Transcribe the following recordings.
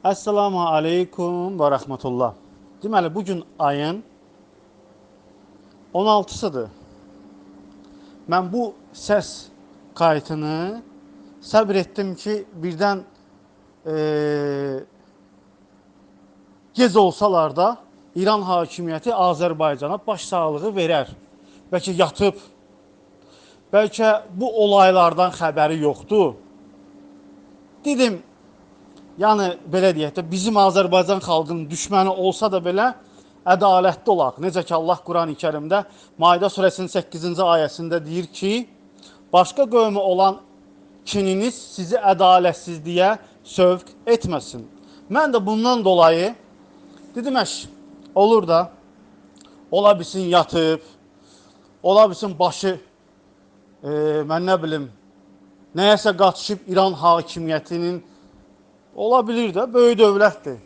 Əssalamu aleykum və rəhmətullah. Deməli, bugün ayın 16-sıdır. Mən bu səs qayıtını səbr etdim ki, birdən e, gec olsalar da İran hakimiyyəti Azərbaycana baş sağlığı verər. Bəlkə yatıb, bəlkə bu olaylardan xəbəri yoxdur. Dedim, yəni belə deyək də bizim Azərbaycan xalqının düşməni olsa da belə ədalətli olaq. Necə ki Allah Qurani-Kərimdə Maidə surəsinin 8-ci ayəsində deyir ki, başqa qövmə olan kininiz sizi ədalətsizliyə sövq etməsin. Mən də bundan dolayı dedim əş, olur da ola bilsin yatıb, ola bilsin başı e, mən nə bilim nəyəsə qatışıb İran hakimiyyətinin Ola bilər də, böyük dövlətdir.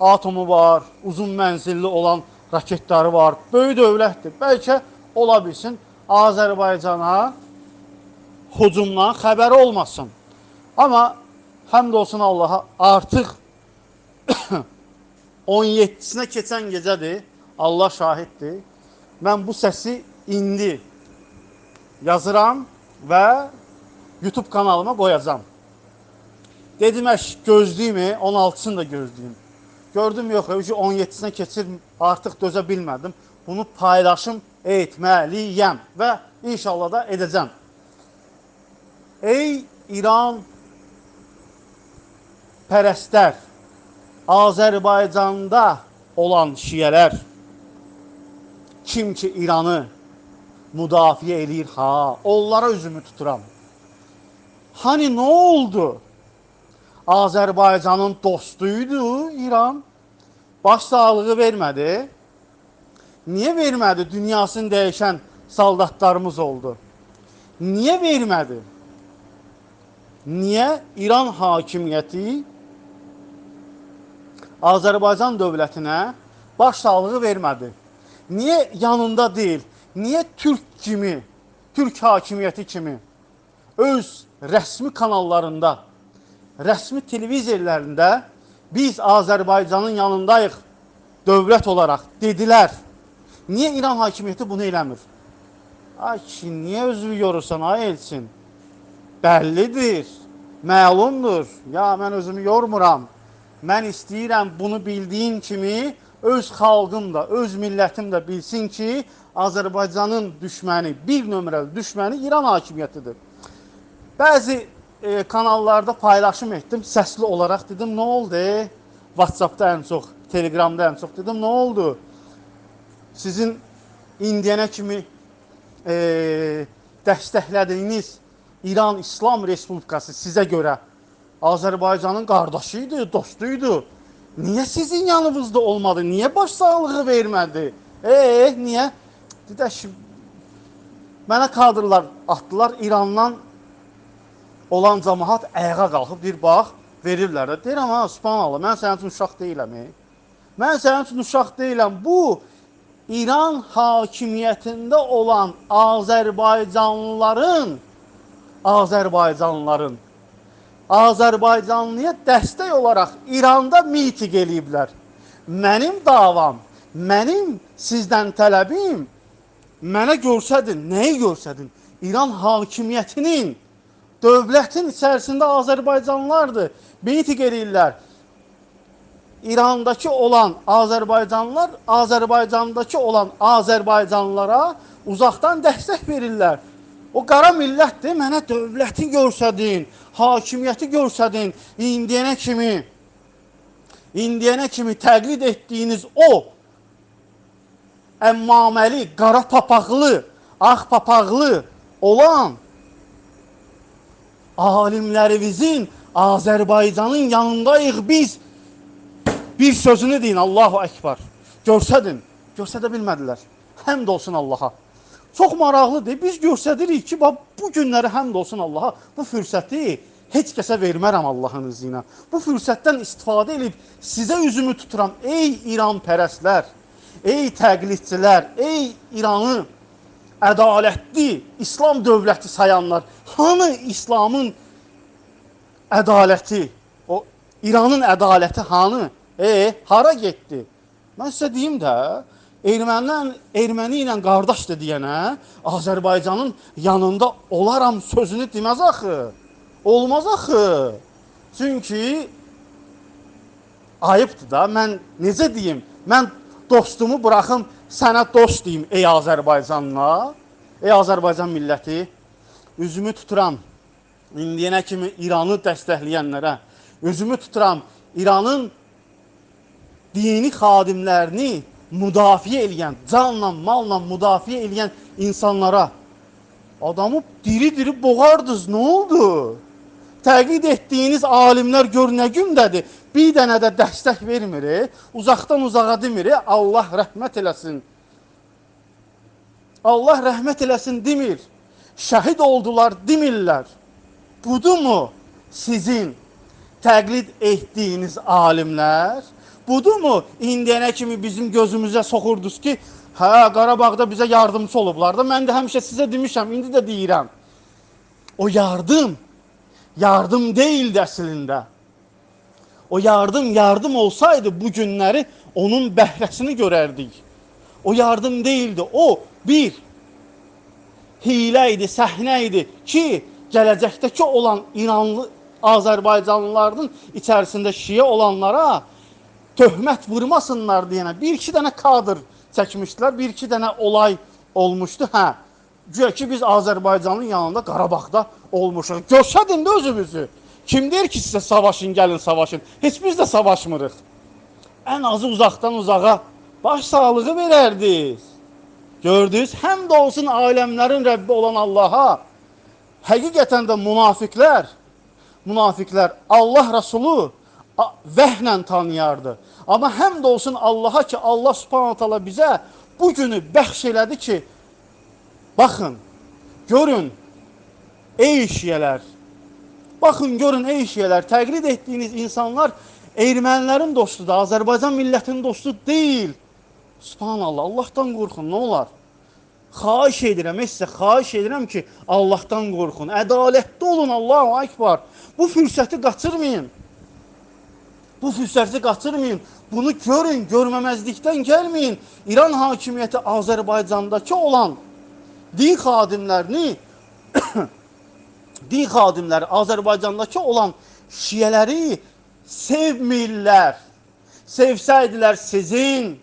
Atomu var, uzun mənzilli olan raketləri var, böyük dövlətdir. Bəlkə ola bilsin Azərbaycana hücumdan xəbəri olmasın. Amma həmd olsun Allaha artıq 17-sinə keçən gecədir. Allah şahiddir. Mən bu səsi indi yazıram və YouTube kanalıma qoyacağam. Dedim əş gözləyimi, 16-sını da gözləyim. Gördüm yox, 17-sinə keçir, artıq dözə bilmədim. Bunu paylaşım etməliyəm və inşallah da edəcəm. Ey İran pərəstər, Azərbaycanda olan şiyələr, kim ki İranı müdafiə eləyir, ha, onlara üzümü tuturam. Hani nə oldu? Azərbaycanın dostuydu İran. Baş sağlığı vermədi. Niyə vermədi? Dünyasını dəyişən saldatlarımız oldu. Niyə vermədi? Niyə İran hakimiyyəti Azərbaycan dövlətinə baş sağlığı vermədi? Niyə yanında deyil? Niyə Türk kimi, Türk hakimiyyəti kimi öz rəsmi kanallarında rəsmi televizorlarında biz Azərbaycanın yanındayıq dövlət olaraq dedilər. Niyə İran hakimiyyəti bunu eləmir? Ay ki, niyə özünü yorursan ay Elçin? Bəllidir, məlumdur. Ya mən özümü yormuram. Mən istəyirəm bunu bildiyim kimi öz xalqım da, öz millətim də bilsin ki, Azərbaycanın düşməni, bir nömrəli düşməni İran hakimiyyətidir. Bəzi e, kanallarda paylaşım etdim səsli olaraq. Dedim, nə oldu? WhatsApp-da ən çox, Telegramda ən çox. Dedim, nə oldu? Sizin indiyənə kimi e, dəstəklədiyiniz İran İslam Respublikası sizə görə Azərbaycanın qardaşı idi, dostu idi. Niyə sizin yanınızda olmadı? Niyə baş sağlığı vermədi? E, niyə? Dedək, mənə kadrlar atdılar İrandan olan cəmaət ayağa qalxıb bir bax, verirlər də. Deyirəm ha, subhanallah, mən sənin üçün uşaq deyiləm. E? Mən sənin üçün uşaq deyiləm. Bu İran hakimiyyətində olan Azərbaycanlıların Azərbaycanlıların Azərbaycanlıya dəstək olaraq İranda miting eləyiblər. Mənim davam, mənim sizdən tələbim mənə görsədin, nəyi görsədin? İran hakimiyyətinin dövlətin içərisində Azərbaycanlılardır. Miting eləyirlər. İrandakı olan Azərbaycanlılar Azərbaycandakı olan Azərbaycanlılara uzaqdan dəstək verirlər. O qara millətdir, mənə dövləti görsədin, hakimiyyəti görsədin, indiyənə kimi indiyənə kimi təqlid etdiyiniz o əmmaməli, qara papaqlı, ağ papaqlı olan alimlərimizin Azərbaycanın yanındayıq biz. Bir sözünü deyin Allahu Əkbar. Görsədin, görsədə bilmədilər. Həmd olsun Allaha. Çox maraqlıdır. Biz göstəririk ki, bax bu günləri həmd olsun Allaha. Bu fürsəti heç kəsə vermərəm Allahın izni ilə. Bu fürsətdən istifadə edib sizə üzümü tuturam. Ey İran pərəstlər, ey təqlidçilər, ey İranı ədalətli İslam dövləti sayanlar, hanı İslamın ədaləti, o İranın ədaləti hanı? E, hara getdi? Mən sizə deyim də, ermənilər erməni ilə qardaşdır deyənə Azərbaycanın yanında olaram sözünü deməz axı. Olmaz axı. Çünki ayıbdır da. Mən necə deyim? Mən dostumu buraxım sənə dost deyim ey Azərbaycanla. Ey Azərbaycan milləti, üzümü tuturam indiyənə kimi İranı dəstəkləyənlərə, üzümü tuturam İranın dini xadimlərini müdafiə edən, canla, malla müdafiə edən insanlara adamı diri-diri boğardınız. Nə oldu? Təqid etdiyiniz alimlər gör nə gündədir. Bir dənə də dəstək vermir. Uzaqdan uzağa demir. Allah rəhmət eləsin. Allah rəhmət eləsin demir. Şəhid oldular demirlər. Budurmu sizin təqlid etdiyiniz alimlər? Budurmu indiyənə kimi bizim gözümüzə soxurdunuz ki, hə Qarabağda bizə yardımçı olublar da. Mən də həmişə sizə demişəm, indi də deyirəm. O yardım yardım değildi əslində. O yardım yardım olsaydı bu günləri onun bəhrəsini görərdik. O yardım değildi. O bir hilə idi, səhnə idi ki, gələcəkdəki olan İranlı Azərbaycanlıların içərisində şiə olanlara töhmət vurmasınlar deyənə bir iki dənə kadr çəkmişdilər, bir iki dənə olay olmuşdu. Hə, güya ki biz Azərbaycanın yanında Qarabağda olmuşuq. Göstərin də özünüzü. Kim deyir ki sizə savaşın, gəlin savaşın. Heç biz də savaşmırıq. Ən azı uzaqdan uzağa baş sağlığı verərdiniz. Gördünüz? Həm də olsun aləmlərin Rəbbi olan Allaha. Həqiqətən də münafiqlər, münafiqlər Allah Rəsulu vəhlə tanıyardı. Amma həm də olsun Allaha ki, Allah Subhanahu taala bizə bu günü bəxş elədi ki, baxın, görün ey şiyələr. Baxın, görün ey şiyələr, təqlid etdiyiniz insanlar ermənilərin dostudur, Azərbaycan millətinin dostu deyil. Subhanallah, Allahdan qorxun, nə olar? Xahiş edirəm, sizə xahiş edirəm ki, Allahdan qorxun. Ədalətli olun, Allahu Akbar. Bu fürsəti qaçırmayın. Bu fürsəti qaçırmayın. Bunu görün, görməməzlikdən gəlməyin. İran hakimiyyəti Azərbaycandakı olan din xadimlərini din xadimləri Azərbaycandakı olan şiyələri sevmirlər. Sevsəydilər sizin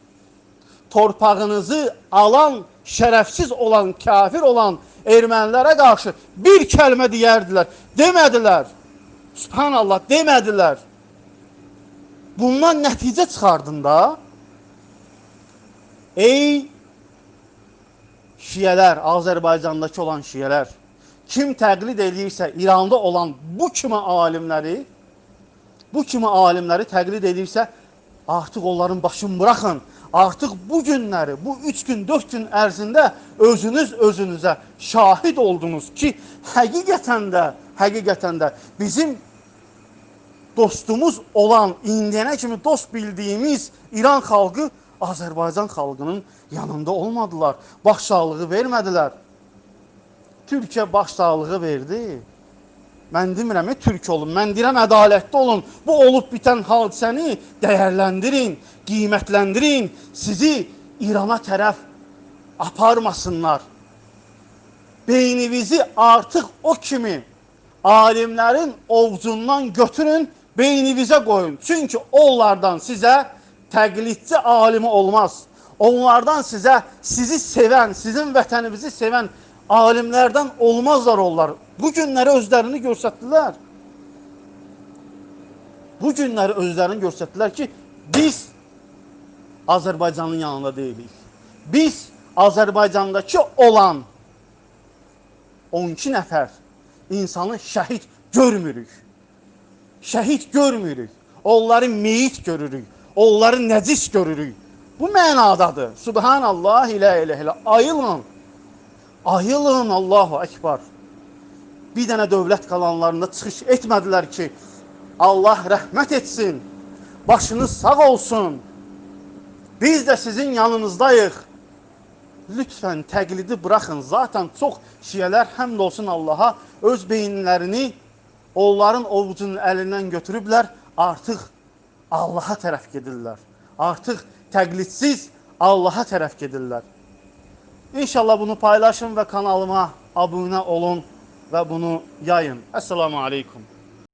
torpağınızı alan şərəfsiz olan, kafir olan ermənilərə qarşı bir kəlmə deyərdilər. Demədilər. Subhanallah, demədilər. Bundan nəticə çıxardın da. Ey şiyələr, Azərbaycandakı olan şiyələr, kim təqlid eləyirsə İranda olan bu kimi alimləri, bu kimi alimləri təqlid edirsə, artıq onların başını buraxın. Artıq bu günləri, bu 3 gün, 4 gün ərzində özünüz özünüzə şahid oldunuz ki, həqiqətən də, həqiqətən də bizim dostumuz olan, indiyənə kimi dost bildiyimiz İran xalqı Azərbaycan xalqının yanında olmadılar. Baş sağlığı vermədilər. Türkiyə baş sağlığı verdi. Mən demirəm, e, türk olun. Mən deyirəm, ədalətli olun. Bu olub bitən hadisəni dəyərləndirin, qiymətləndirin. Sizi İrana tərəf aparmasınlar. Beyninizi artıq o kimi alimlərin ovcundan götürün, beyninizə qoyun. Çünki onlardan sizə təqlidçi alimi olmaz. Onlardan sizə sizi sevən, sizin vətəninizi sevən alimlərdən olmazlar onlar. Bu günləri özlərini göstərdilər. Bu günləri özlərini göstərdilər ki, biz Azərbaycanın yanında deyilik. Biz Azərbaycandakı olan 12 nəfər insanı şəhid görmürük. Şəhid görmürük. Onları meyit görürük. Onları nəcis görürük. Bu mənadadır. Subhanallah ilə ilə ilə. Ayılın. Ayılın Allahu Ekber. Bir dənə dövlət qalanlarında çıxış etmədilər ki, Allah rəhmət etsin. Başınız sağ olsun. Biz də sizin yanınızdayıq. Lütfən təqlidi buraxın. Zaten çox şiyələr həmd olsun Allaha öz beyinlərini onların ovucunun əlindən götürüblər. artıq Allaha tərəf gedirlər. Artıq təqlidsiz Allaha tərəf gedirlər. İnşallah bunu paylaşın və kanalıma abunə olun və bunu yayın. Əssalamu aleykum.